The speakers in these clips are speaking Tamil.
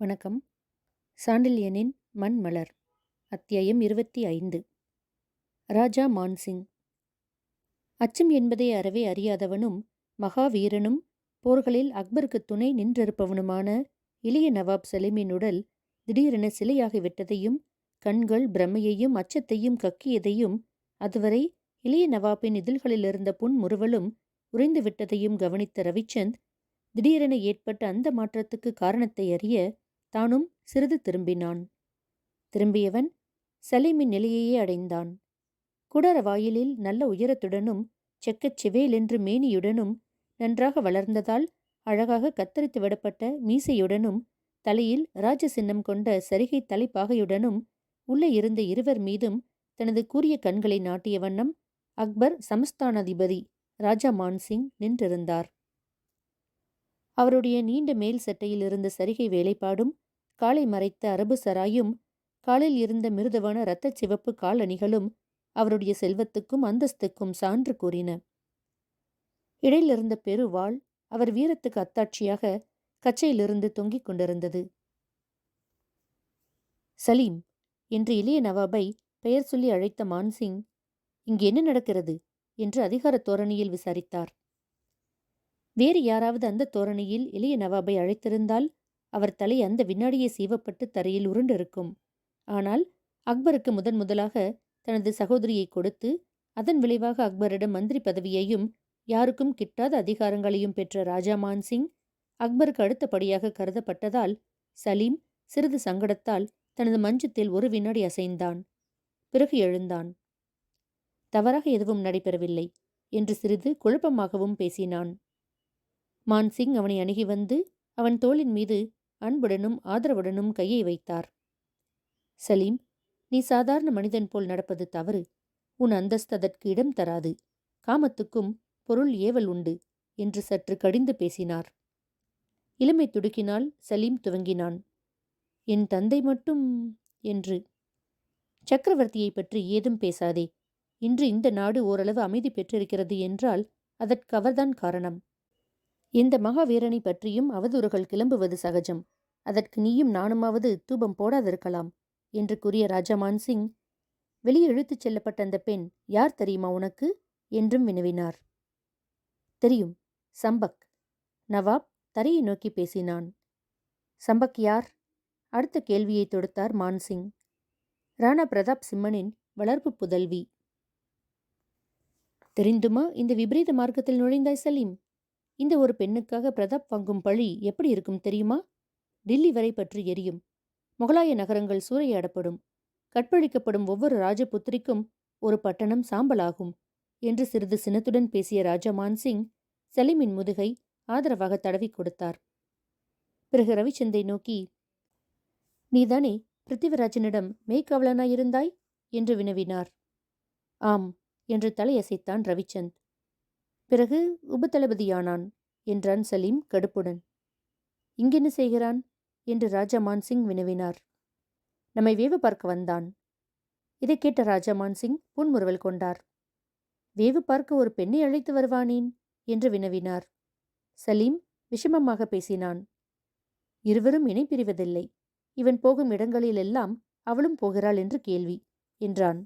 வணக்கம். சாண்டில்யனின் மண் மலர் அத்தியாயம் இருபத்தி ஐந்து. ராஜா மான்சிங். அச்சம் என்பதை அறவே அறியாதவனும் மகாவீரனும் போர்களில் அக்பருக்கு துணை நின்றிருப்பவனுமான இளைய நவாப் சலீமின் உடல் திடீரென சிலையாகிவிட்டதையும் கண்கள் பிரமையையும் அச்சத்தையும் கக்கியதையும் அதுவரை இளைய நவாப்பின் இதழ்களில் இருந்த புன்முறுவலும் உறைந்துவிட்டதையும் கவனித்த ரவிச்சந்த் திடீரென ஏற்பட்ட அந்த மாற்றத்துக்கு காரணத்தை அறிய தானும் சிறிது திரும்பினான். திரும்பியவன் சலீமின் நிலையையே அடைந்தான். குடர வாயிலில் நல்ல உயரத்துடனும் செக்கச் செவேலென்று மேனியுடனும் நன்றாக வளர்ந்ததால் அழகாக கத்தரித்து விடப்பட்ட மீசையுடனும் தலையில் ராஜ சின்னம் கொண்ட சரிகை தலைப்பாகையுடனும் உள்ளே இருந்த இருவர் மீதும் தனது கூரிய கண்களை நாட்டிய வண்ணம் அக்பர் சமஸ்தானாதிபதி ராஜா மான்சிங் நின்றிருந்தார். அவருடைய நீண்ட மேல் சட்டையில் இருந்த சரிகை வேலைப்பாடும் காலை மறைத்த அரபு சராயும் காலில் இருந்த மிருதுவான இரத்தச் சிவப்பு காலணிகளும் அவருடைய செல்வத்துக்கும் அந்தஸ்துக்கும் சான்று கூறின. இடையிலிருந்த பெருவாள் அவர் வீரத்துக்கு அத்தாட்சியாக கச்சையிலிருந்து தொங்கிக் கொண்டிருந்தது. சலீம் என்று இளைய நவாபை பெயர் சொல்லி அழைத்த மான்சிங் இங்கு என்ன நடக்கிறது? என்று அதிகார தோரணியில் விசாரித்தார். வேறு யாராவது அந்த தோரணியில் இளைய நவாபை அழைத்திருந்தால் அவர் தலை அந்த விண்ணாடியை சீவப்பட்டு தரையில் உருண்டிருக்கும். ஆனால் அக்பருக்கு முதன் முதலாக தனது சகோதரியை கொடுத்து அதன் விளைவாக அக்பரிடம் மந்திரி பதவியையும் யாருக்கும் கிட்டாத அதிகாரங்களையும் பெற்ற ராஜா மான் சிங் அக்பருக்கு அடுத்தபடியாக கருதப்பட்டதால் சலீம் சிறிது சங்கடத்தால் தனது மஞ்சத்தில் ஒரு வினாடி அசைந்தான். பிறகு எழுந்தான். தவறாக எதுவும் நடைபெறவில்லை என்று சிறிது குழப்பமாகவும் பேசினான். மான்சிங் அவனை அணுகி வந்து அவன் தோளின் மீது அன்புடனும் ஆதரவுடனும் கையை வைத்தார். சலீம் நீ சாதாரண மனிதன் போல் நடப்பது தவறு. உன் அந்தஸ்து அதற்கு இடம் தராது. காமத்துக்கும் பொருள் ஏவல் உண்டு என்று சற்று கடிந்து பேசினார். இளமை துடுக்கினால் சலீம் துவங்கினான். என் தந்தை மட்டும் என்று. சக்கரவர்த்தியை பற்றி ஏதும் பேசாதே. இன்று இந்த நாடு ஓரளவு அமைதி பெற்றிருக்கிறது என்றால் அதற்கு அவர்தான் காரணம். இந்த மகாவீரனை பற்றியும் அவதூறுகள் கிளம்புவது சகஜம். அதற்கு நீயும் நானுமாவது தூபம் போடாதிருக்கலாம் என்று கூறிய ராஜாமான் சிங். வெளியே இழுத்துச் செல்லப்பட்ட அந்த பெண் யார் தெரியுமா உனக்கு? என்றும் வினவினார். தெரியும் சம்பக். நவாப் தரையை நோக்கி பேசினான். சம்பக் யார்? அடுத்த கேள்வியை தொடுத்தார் மான்சிங் ராணா பிரதாப் சிம்மனின் வளர்ப்பு புதல்வி. தெரிந்துமா இந்த விபரீத மார்க்கத்தில் நுழைந்தாய் சலீம்? இந்த ஒரு பெண்ணுக்காக பிரதாப் வாங்கும் பழி எப்படி இருக்கும் தெரியுமா? டில்லி வரை பற்றி எரியும். முகலாய நகரங்கள் சூறையாடப்படும். கற்பழிக்கப்படும் ஒவ்வொரு ராஜபுத்திரிக்கும் ஒரு பட்டணம் சாம்பலாகும் என்று சிறிது சினத்துடன் பேசிய ராஜா மான்சிங் சலீமின் முதுகை ஆதரவாக தடவி கொடுத்தார். பிறகு ரவிச்சந்தை நோக்கி நீதானே பிருத்திவிராஜனிடம் மெய்க்காவலனாயிருந்தாய் என்று வினவினார். ஆம் என்று தலையசைத்தான் ரவிச்சந்த். பிறகு உபதளபதியானான் என்றான் சலீம் கடுப்புடன். இங்கென்ன செய்கிறான்? என்று ராஜா மான்சிங் வினவினார். நம்மை வேவு பார்க்க வந்தான். இதை கேட்ட ராஜா மான்சிங் புன்முறுவல் கொண்டார். வேவு பார்க்க ஒரு பெண்ணை அழைத்து வருவானேன்? என்று வினவினார். சலீம் விஷமமாக பேசினான். இருவரும் இணை பிரிவதில்லை. இவன் போகும் இடங்களிலெல்லாம் அவளும் போகிறாள் என்று கேள்வி என்றான்.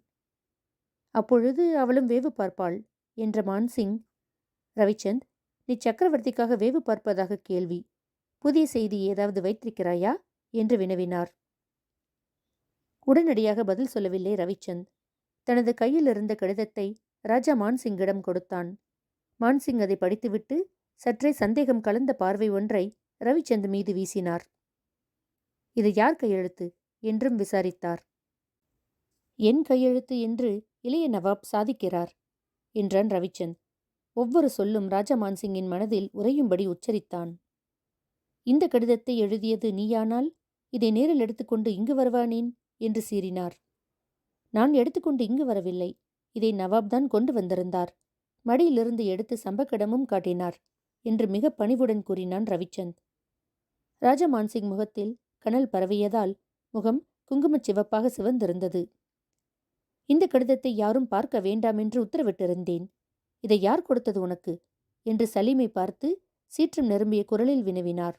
அப்பொழுது அவளும் வேவு பார்ப்பாள் என்ற மான்சிங் ரவிச்சந்த் நீ சக்கரவர்த்திக்காக வேவு பார்ப்பதாக கேள்வி. புதிய செய்தி ஏதாவது வைத்திருக்கிறாயா? என்று வினவினார். உடனடியாக பதில் சொல்லவில்லை ரவிச்சந்த். தனது கையில் இருந்த கடிதத்தை ராஜா மான்சிங்கிடம் கொடுத்தான். மான்சிங் அதை படித்துவிட்டு சற்றே சந்தேகம் கலந்த பார்வை ஒன்றை ரவிச்சந்த் மீது வீசினார். இது யார் கையெழுத்து? என்றும் விசாரித்தார். என் கையெழுத்து என்று இளைய நவாப் சாதிக்கிறார் என்றான் ரவிச்சந்த். ஒவ்வொரு சொல்லும் ராஜமான்சிங்கின் மனதில் உறையும்படி உச்சரித்தான். இந்த கடிதத்தை எழுதியது நீயானால்? இதை நேரில் எடுத்துக்கொண்டு இங்கு வருவானேன் என்று சீறினார். நான் எடுத்துக்கொண்டு இங்கு வரவில்லை. இதை நவாப் தான் கொண்டு வந்திருந்தார். மடியிலிருந்து எடுத்து சம்பக்கடமும் காட்டினார் என்று மிக பணிவுடன் கூறினான் ரவிச்சந்த். ராஜமான்சிங் முகத்தில் கனல் பரவியதால் முகம் குங்குமச் சிவப்பாக சிவந்திருந்தது. இந்த கடிதத்தை யாரும் பார்க்க வேண்டாம் என்று உத்தரவிட்டிருந்தேன். இதை யார் கொடுத்தது உனக்கு? என்று சலீமை பார்த்து சீற்றம் நிரம்பிய குரலில் வினவினார்.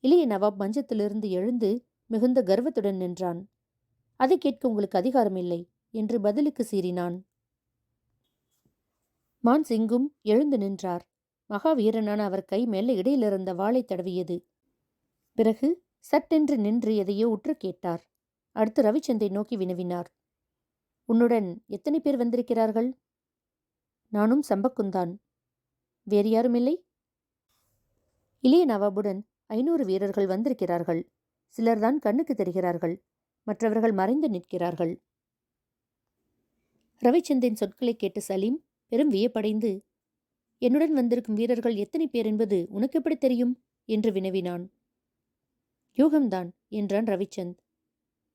இளைய நவாப் மஞ்சத்திலிருந்து எழுந்து மிகுந்த கர்வத்துடன் நின்றான். அதை கேட்க உங்களுக்கு அதிகாரம் இல்லை என்று பதிலுக்கு சீறினான். மான் சிங்கும் எழுந்து நின்றார். மகாவீரனான அவர் கை மேல இடையிலிருந்த வாளை தடவியது. பிறகு சட்டென்று நின்று எதையோ உற்று கேட்டார். அடுத்து ரவிச்சந்தை நோக்கி வினவினார். உன்னுடன் எத்தனை பேர் வந்திருக்கிறார்கள்? நானும் சம்பக்குந்தான். வேறு யாரும் இல்லை? இளைய நவாபுடன் ஐநூறு வீரர்கள் வந்திருக்கிறார்கள். சிலர்தான் கண்ணுக்கு தெரிகிறார்கள். மற்றவர்கள் மறைந்து நிற்கிறார்கள். ரவிச்சந்தின் சொற்களை கேட்டு சலீம் பெரும் வியப்படைந்து என்னுடன் வந்திருக்கும் வீரர்கள் எத்தனை பேர் என்பது உனக்கு எப்படி தெரியும்? என்று வினவினான். யூகம்தான் என்றான் ரவிச்சந்த்.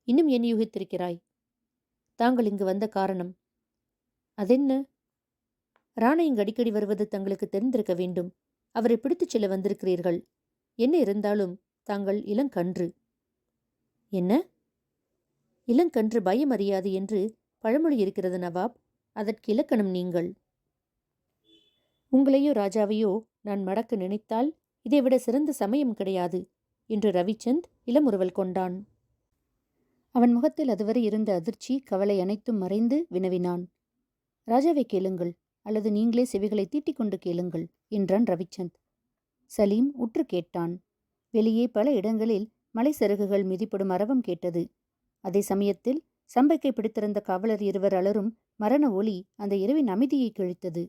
இன்னும் என்ன யூகித்திருக்கிறாய்? தாங்கள் இங்கு வந்த காரணம். அதென்ன? ராணா இங்கு அடிக்கடி வருவது தங்களுக்கு தெரிந்திருக்க வேண்டும். அவரை பிடித்துச் செல்ல வந்திருக்கிறீர்கள். என்ன இருந்தாலும் தாங்கள் இளங்கன்று. என்ன? இளங்கன்று பயம் அறியாது என்று பழமொழி இருக்கிறது நவாப். அதற்கு இலக்கணம் நீங்கள். உங்களையோ ராஜாவையோ நான் மடக்க நினைத்தால் இதைவிட சிறந்த சமயம் கிடையாது என்று ரவிச்சந்த் இளமுறுவல் கொண்டான். அவன் முகத்தில் அதுவரை இருந்த அதிர்ச்சி கவலை அனைத்தும் மறைந்து வினவினான். ராஜாவை கேளுங்கள். அல்லது நீங்களே செவிகளை தீட்டிக் கொண்டு கேளுங்கள் என்றான் ரவிச்சந்த். சலீம் உற்று கேட்டான். வெளியே பல இடங்களில் மலை சருகுகள் மிதிப்படும் அரவம் கேட்டது. அதே சமயத்தில் சம்பைக்கை பிடித்திருந்த காவலர் இருவர் அலரும் மரண ஒளி அந்த இரவின் அமைதியை கிழித்தது.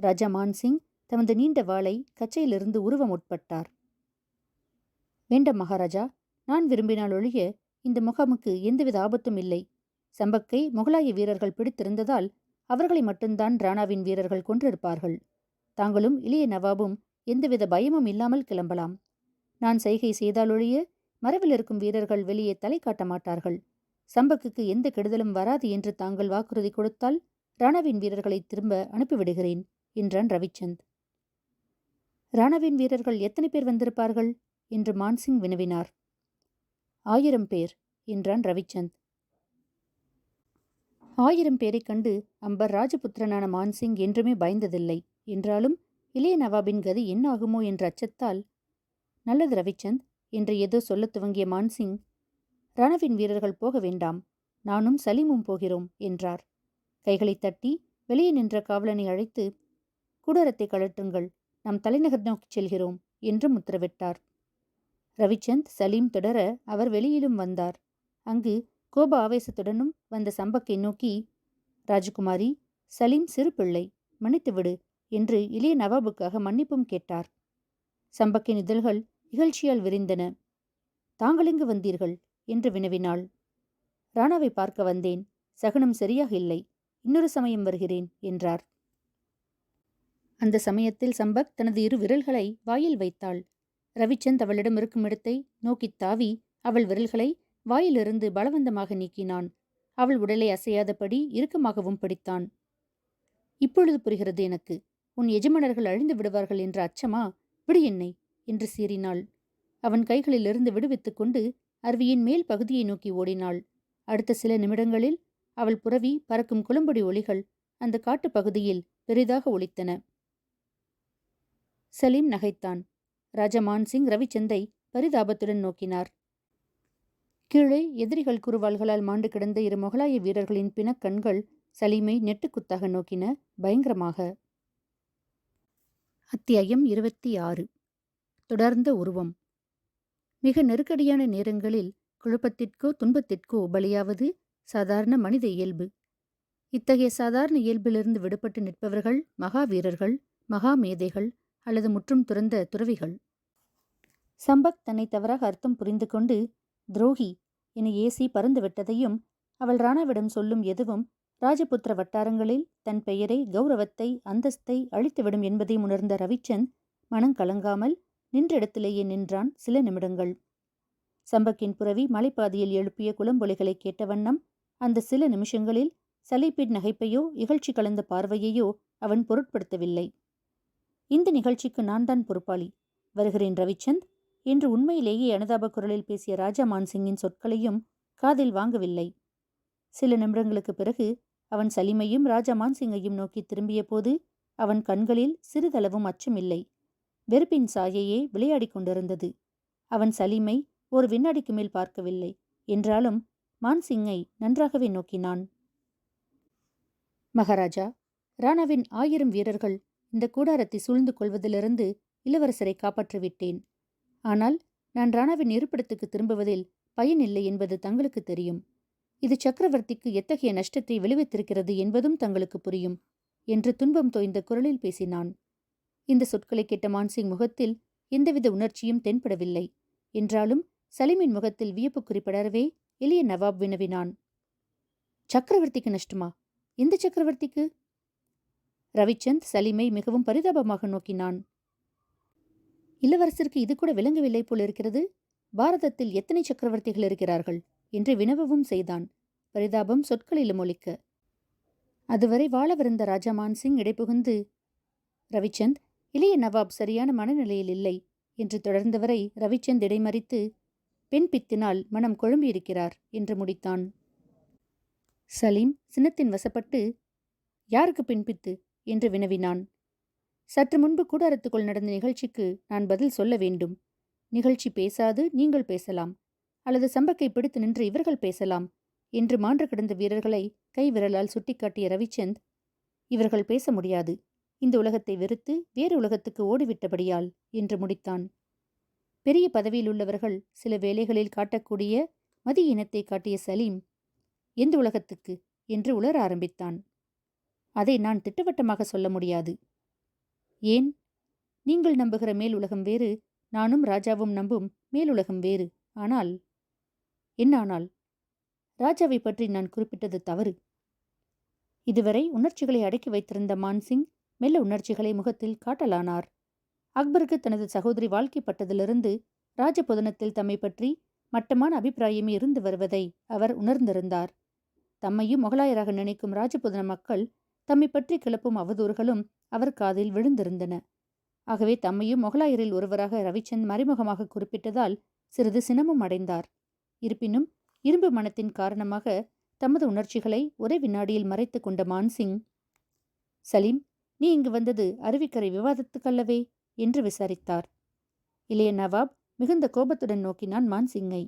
ராஜா மான்சிங் தமது நீண்ட வாளை கச்சையிலிருந்து உருவ முற்பட்டார். வேண்டாம் மகாராஜா நான் விரும்பினால் ஒழிய இந்த முகாமுக்கு எந்தவித ஆபத்தும் இல்லை. சம்பக்கை முகலாய வீரர்கள் பிடித்திருந்ததால் அவர்களை மட்டும்தான் ராணாவின் வீரர்கள் கொன்றிருப்பார்கள் தாங்களும் இளைய நவாபும் எந்தவித பயமும் இல்லாமல் கிளம்பலாம். நான் செய்கை செய்தாலொழிய மரவில் இருக்கும் வீரர்கள் வெளியே தலை காட்ட மாட்டார்கள். சம்பக்குக்கு எந்த கெடுதலும் வராது என்று தாங்கள் வாக்குறுதி கொடுத்தால் ராணாவின் வீரர்களை திரும்ப அனுப்பிவிடுகிறேன் என்றான் ரவிச்சந்த். ராணாவின் வீரர்கள் எத்தனை பேர் வந்திருப்பார்கள்? என்று மான்சிங் வினவினார். ஆயிரம் பேர் என்றான் ரவிச்சந்த். ஆயிரம் பேரைக் கண்டு அம்பர் ராஜபுத்திரனான மான்சிங் என்றுமே பயந்ததில்லை. என்றாலும் இளைய நவாபின் கதி என்ன ஆகுமோ என்ற அச்சத்தால் நல்லது ரவிச்சந்த் என்று ஏதோ சொல்லத் துவங்கிய மான்சிங் ரணவின் வீரர்கள் போக வேண்டாம் நானும் சலீமும் போகிறோம் என்றார். கைகளை தட்டி வெளியே நின்ற காவலனை அழைத்து கூடாரத்தை கழற்றுங்கள் நாம் தலைநகர் நோக்கிச் செல்கிறோம் என்றும் உத்தரவிட்டார் ரவிச்சந்த் சலீம் தொடர அவர் வெளியிலும் வந்தார். அங்கு கோப ஆவேசத்துடனும் வந்த சம்பக்கை நோக்கி ராஜகுமாரி சலீம் சிறு பிள்ளை மன்னித்துவிடு என்று இளைய நவாபுக்காக மன்னிப்பும் கேட்டார். சம்பக்கின் இதழ்கள் இகழ்ச்சியால் விரிந்தன. தாங்கள் எங்கு வந்தீர்கள்? என்று வினவினாள். ராணாவை பார்க்க வந்தேன். சகனம் சரியாக இல்லை. இன்னொரு சமயம் வருகிறேன் என்றார். அந்த சமயத்தில் சம்பக் தனது இரு விரல்களை வாயில் வைத்தாள். ரவிச்சந்த் அவளிடம் இருக்கும் இடத்தை நோக்கித் தாவி அவள் விரல்களை வாயிலிருந்து பலவந்தமாக நீக்கினான். அவள் உடலை அசையாதபடி இறுக்கமாகவும் பிடித்தான். இப்பொழுது புரிகிறது எனக்கு. உன் எஜமானர்கள் அழிந்து விடுவார்கள் என்ற அச்சமா? விடு என்னை என்று சீறினாள். அவன் கைகளிலிருந்து விடுவித்துக் கொண்டு அருவியின் மேல் பகுதியை நோக்கி ஓடினாள். அடுத்த சில நிமிடங்களில் அவள் புறவி பறக்கும் குளம்படி ஒளிகள் அந்த காட்டுப் பகுதியில் பெரிதாக ஒலித்தன. சலீம் நகைத்தான். ராஜமான் சிங் ரவிச்சந்தை பரிதாபத்துடன் நோக்கினார். கீழே எதிரிகள் குறுவாள்களால் மாண்டு கிடந்த இரு முகலாய வீரர்களின் பிணக்கண்கள் சலீமை நெட்டுக்குத்தாக நோக்கின பயங்கரமாக. அத்தியாயம் இருபத்தி ஆறு. தொடர்ந்த உருவம். மிக நெருக்கடியான நேரங்களில் குழப்பத்திற்கோ துன்பத்திற்கோ பலியாவது சாதாரண மனித இயல்பு. இத்தகைய சாதாரண இயல்பிலிருந்து விடுபட்டு நிற்பவர்கள் மகாவீரர்கள் மகா மேதைகள் அல்லது முற்றும் துறந்த துறவிகள். சம்பக் தன்னை தவறாக அர்த்தம் புரிந்து கொண்டு துரோகி என ஏசி பறந்து விட்டதையும் அவள் ராணாவிடம் சொல்லும் எதுவும் ராஜபுத்திர வட்டாரங்களில் தன் பெயரை கௌரவத்தை அந்தஸ்தை அழித்துவிடும் என்பதை உணர்ந்த ரவிச்சந்த் மனம் கலங்காமல் நின்ற இடத்திலேயே நின்றான் சில நிமிடங்கள். சம்பக்கின் புறவி மலைப்பாதையில் எழுப்பிய குளம்பொலிகளை கேட்ட வண்ணம் அந்த சில நிமிஷங்களில் சலைப்பின் நகைப்பையோ இகழ்ச்சி கலந்த பார்வையையோ அவன் பொருட்படுத்தவில்லை. இந்த நிகழ்ச்சிக்கு நான் தான் பொறுப்பாளி வருகிறேன் ரவிச்சந்த் என்று உண்மையிலேயே அனுதாப குரலில் பேசிய ராஜா மான்சிங்கின் சொற்களையும் காதில் வாங்கவில்லை. சில நிமிடங்களுக்கு பிறகு அவன் சலிமையும் ராஜா மான்சிங்கையும் நோக்கி திரும்பிய போது அவன் கண்களில் சிறிதளவும் அச்சமில்லை. வெறுப்பின் சாயையே விளையாடிக் கொண்டிருந்தது. அவன் சலீமை ஒரு வினாடிக்கு மேல் பார்க்கவில்லை. என்றாலும் மான்சிங்கை நன்றாகவே நோக்கினான். மகாராஜா ராணாவின் ஆயிரம் வீரர்கள் இந்த கூடாரத்தை சூழ்ந்து கொள்வதிலிருந்து இளவரசரை காப்பாற்றிவிட்டேன். ஆனால் நான் ராணாவின் இருப்பிடத்துக்கு திரும்புவதில் பயன் இல்லை என்பது தங்களுக்கு தெரியும். இது சக்கரவர்த்திக்கு எத்தகைய நஷ்டத்தை விளைவித்திருக்கிறது என்பதும் தங்களுக்கு புரியும் என்று துன்பம் தோய்ந்த குரலில் பேசினான். இந்த சொற்களை கேட்ட மான்சிங் முகத்தில் எந்தவித உணர்ச்சியும் தென்படவில்லை. என்றாலும் சலீமின் முகத்தில் வியப்பு குறிப்பிடவே எளிய நவாப் வினவினான். சக்கரவர்த்திக்கு நஷ்டமா? எந்த சக்கரவர்த்திக்கு? ரவிச்சந்த் சலீமை மிகவும் பரிதாபமாக நோக்கினான். இளவரசருக்கு இது கூட விளங்கவில்லை போல் இருக்கிறது. பாரதத்தில் எத்தனை சக்கரவர்த்திகள் இருக்கிறார்கள்? என்று வினவவும் செய்தான். பரிதாபம் சொற்களிலும் ஒழிக்க அதுவரை வாழவிருந்த ராஜா மான்சிங் இடைபுகுந்து ரவிச்சந்த் இளைய நவாப் சரியான மனநிலையில் இல்லை என்று தொடர்ந்தவரை ரவிச்சந்த் இடைமறித்து பெண் பித்தினால் மனம் குழம்பியிருக்கிறார் என்று முடித்தான். சலீம் சின்னத்தின் வசப்பட்டு யாருக்கு பின்பித்து என்று வினவினான். சற்று முன்பு கூடாரத்துக்குள் நடந்த நிகழ்ச்சிக்கு நான் பதில் சொல்ல வேண்டும். நிகழ்ச்சி பேசாது நீங்கள் பேசலாம். அல்லது சம்பக்கை பிடித்து நின்று இவர்கள் பேசலாம் என்று மான்று கிடந்த வீரர்களை கைவிரலால் சுட்டிக்காட்டிய ரவிச்சந்த் இவர்கள் பேச முடியாது. இந்த உலகத்தை வெறுத்து வேறு உலகத்துக்கு ஓடிவிட்டபடியால் என்று முடித்தான். பெரிய பதவியில் உள்ளவர்கள் சில வேலைகளில் காட்டக்கூடிய மதி இனத்தை காட்டிய சலீம் எந்த உலகத்துக்கு? என்று உளர ஆரம்பித்தான். அதை நான் திட்டவட்டமாக சொல்ல முடியாது. ஏன்? நீங்கள் நம்புகிற மேல் உலகம் வேறு நானும் ராஜாவும் நம்பும் மேலுலகம் வேறு ஆனால் என்ன ஆனால்? ராஜாவை பற்றி நான் குறிப்பிட்டது தவறு. இதுவரை உணர்ச்சிகளை அடக்கி வைத்திருந்த மான்சிங் மெல்ல உணர்ச்சிகளை முகத்தில் காட்டலானார். அக்பருக்கு தனது சகோதரி வாழ்க்கைப்பட்டதிலிருந்து ராஜபுதனத்தில் தம்மை பற்றி மட்டமான அபிப்பிராயமே இருந்து வருவதை அவர் உணர்ந்திருந்தார். தம்மையும் முகலாயராக நினைக்கும் ராஜபுதன மக்கள் தம்மை பற்றி கிளப்பும் அவதூறுகளும் அவர் காதில் விழுந்திருந்தன. ஆகவே தம்மையும் மொகலாயரில் ஒருவராக ரவிச்சந்த் மறைமுகமாக குறிப்பிட்டதால் சிறிது சினமும் அடைந்தார். இருப்பினும் இரும்பு மனத்தின் காரணமாக தமது உணர்ச்சிகளை ஒரே வினாடியில் மறைத்து கொண்ட மான்சிங் சலீம் நீ இங்கு வந்தது அருவிக்கரை விவாதத்துக்கல்லவே என்று விசாரித்தார். இளைய நவாப் மிகுந்த கோபத்துடன் நோக்கினான் மான்சிங்கை.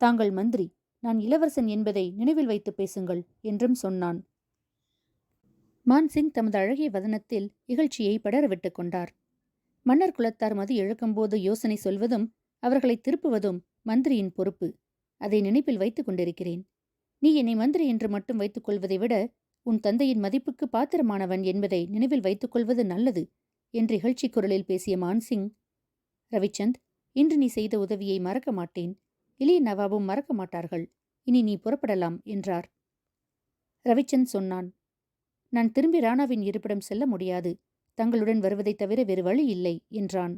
தாங்கள் மந்திரி நான் இளவரசன் என்பதை நினைவில் வைத்து பேசுங்கள் என்றும் சொன்னான். மான்சிங் தமது அழகிய வதனத்தில் இகழ்ச்சியை படரவிட்டுக் கொண்டார். மன்னர் குலத்தார் மது இழக்கும்போது யோசனை சொல்வதும் அவர்களை திருப்புவதும் மந்திரியின் பொறுப்பு. அதை நினைப்பில் வைத்துக் கொண்டிருக்கிறேன். நீ என்னை மந்திரி என்று மட்டும் வைத்துக் கொள்வதை விட உன் தந்தையின் மதிப்புக்கு பாத்திரமானவன் என்பதை நினைவில் வைத்துக் கொள்வது நல்லது என்று இகழ்ச்சி குரலில் பேசிய மான்சிங் ரவிச்சந்த் இன்று நீ செய்த உதவியை மறக்க மாட்டேன். இளைய நவாபும் மறக்க மாட்டார்கள். இனி நீ புறப்படலாம் என்றார். ரவிச்சந்த் சொன்னான் நான் திரும்பி ராணாவின் இருப்பிடம் செல்ல முடியாது. தங்களுடன் வருவதைத் தவிர வேறு வழி இல்லை என்றான்.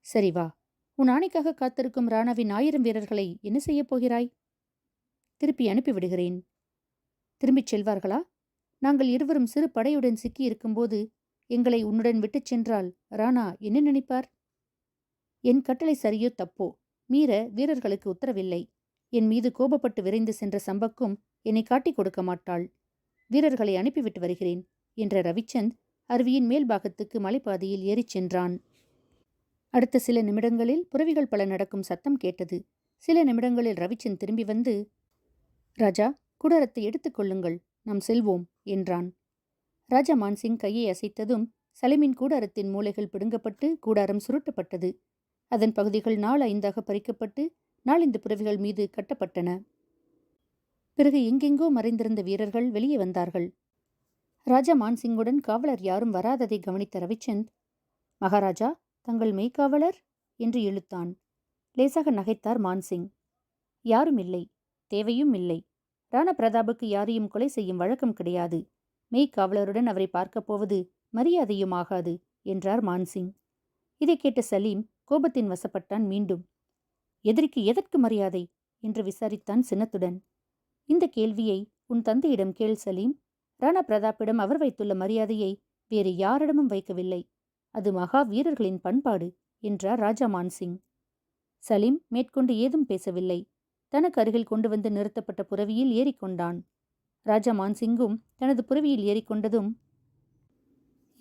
சரி வா உன் ஆணைக்காக காத்திருக்கும் ராணாவின் ஆயிரம் வீரர்களை என்ன செய்யப் போகிறாய்? திருப்பி அனுப்பிவிடுகிறேன். திரும்பிச் செல்வார்களா? நாங்கள் இருவரும் சிறு படையுடன் சிக்கியிருக்கும்போது எங்களை உன்னுடன் விட்டுச் சென்றால் ராணா என்ன நினைப்பார்? என் கட்டளை சரியோ தப்போ? மீற வீரர்களுக்கு உத்தரவில்லை. என் மீது கோபப்பட்டு விரைந்து சென்ற சம்பக்கும் என்னை காட்டிக் கொடுக்க மாட்டாள். வீரர்களை அனுப்பிவிட்டு வருகிறேன் என்ற ரவிச்சந்த் அருவியின் மேல் பாகத்துக்கு மலைப்பாதையில் ஏறிச் சென்றான். அடுத்த சில நிமிடங்களில் புறவிகள் பல நடக்கும் சத்தம் கேட்டது. சில நிமிடங்களில் ரவிச்சந்த் திரும்பி வந்து ராஜா குடரத்தை எடுத்துக்கொள்ளுங்கள் நாம் செல்வோம் என்றான். ராஜா மான்சிங் கையை அசைத்ததும் சலிமின் கூடாரத்தின் மூளைகள் பிடுங்கப்பட்டு கூடாரம் சுருட்டப்பட்டது. அதன் பகுதிகள் நாலு ஐந்தாக பறிக்கப்பட்டு நாளிந்த புறவிகள் மீது கட்டப்பட்டன. பிறகு எங்கெங்கோ மறைந்திருந்த வீரர்கள் வெளியே வந்தார்கள். ராஜா மான்சிங்குடன் காவலர் யாரும் வராததை கவனித்த ரவிச்சந்த் மகாராஜா தங்கள் மெய்க்காவலர் என்று இழுத்தான். லேசாக நகைத்தார் மான்சிங். யாரும் இல்லை தேவையும் இல்லை. ராணா பிரதாபுக்கு யாரையும் கொலை செய்யும் வழக்கம் கிடையாது. மெய்க்காவலருடன் அவரை பார்க்கப் போவது மரியாதையும் ஆகாது என்றார் மான்சிங். இதை கேட்ட சலீம் கோபத்தின் வசப்பட்டான் மீண்டும். எதிரிக்கு எதற்கு மரியாதை? என்று விசாரித்தான் சின்னத்துடன். இந்த கேள்வியை உன் தந்தையிடம் கேள் சலீம். ராணா பிரதாப்பிடம் அவர் வைத்துள்ள மரியாதையை வேறு யாரிடமும் வைக்கவில்லை. அது மகா வீரர்களின் பண்பாடு என்றார் ராஜா மான்சிங். சலீம் மேற்கொண்டு ஏதும் பேசவில்லை. தனக்கு அருகில் கொண்டு வந்து நிறுத்தப்பட்ட புறவியில் ஏறிக்கொண்டான் ராஜா மான்சிங்கும் தனது புறவியில் ஏறிக்கொண்டதும்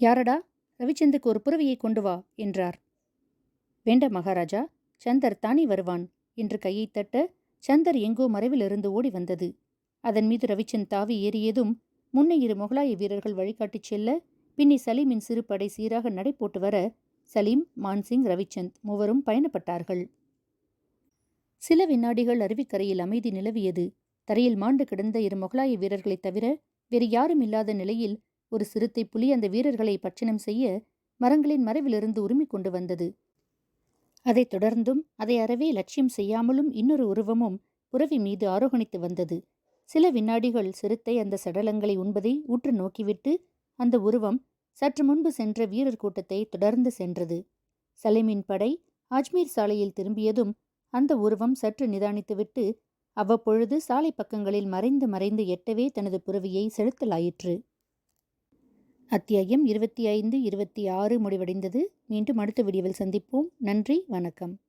யாரடா? ரவிச்சந்துக்கு ஒரு புறவியை கொண்டு வா என்றார். வேண்டாம் மகாராஜா சந்தர் தானே வருவான் என்று கையை தட்ட சந்தர் எங்கோ மறைவிலிருந்து ஓடி வந்தது அதன் மீது ரவிச்சந்த் தாவி ஏறியதும் முன்னே இரு முகலாய வீரர்கள் வழிகாட்டிச் செல்ல பின்னி சலீமின் சிறு படை சீராக நடை போட்டு வர சலீம் மான்சிங் ரவிச்சந்த் மூவரும் பயணப்பட்டார்கள். சில வினாடிகள் அருவிக்கரையில் அமைதி நிலவியது. தரையில் மாண்டு கிடந்த இரு முகலாய வீரர்களைத் தவிர வேறு யாரும் இல்லாத நிலையில் ஒரு சிறுத்தை புலி அந்த வீரர்களை பட்சணம் செய்ய மரங்களின் மறைவிலிருந்து உரிமை கொண்டு வந்தது. அதைத் தொடர்ந்தும் அதை அறவே லட்சியம் செய்யாமலும் இன்னொரு உருவமும் புறவி மீது ஆரோகணித்து வந்தது. சில வினாடிகள் சிறுத்தை அந்த சடலங்களை உண்பதை உற்று நோக்கிவிட்டு அந்த உருவம் சற்று முன்பு சென்ற வீரர் கூட்டத்தை தொடர்ந்து சென்றது. சலீமின் படை அஜ்மீர் சாலையில் திரும்பியதும் அந்த உருவம் சற்று நிதானித்துவிட்டு அவ்வப்பொழுது சாலை பக்கங்களில் மறைந்து மறைந்து எட்டவே தனது புறவியை செலுத்தலாயிற்று. அத்தியாயம் இருபத்தி ஐந்து இருபத்தி ஆறு முடிவடைந்தது. மீண்டும் அடுத்த வீடியோவில் சந்திப்போம். நன்றி வணக்கம்.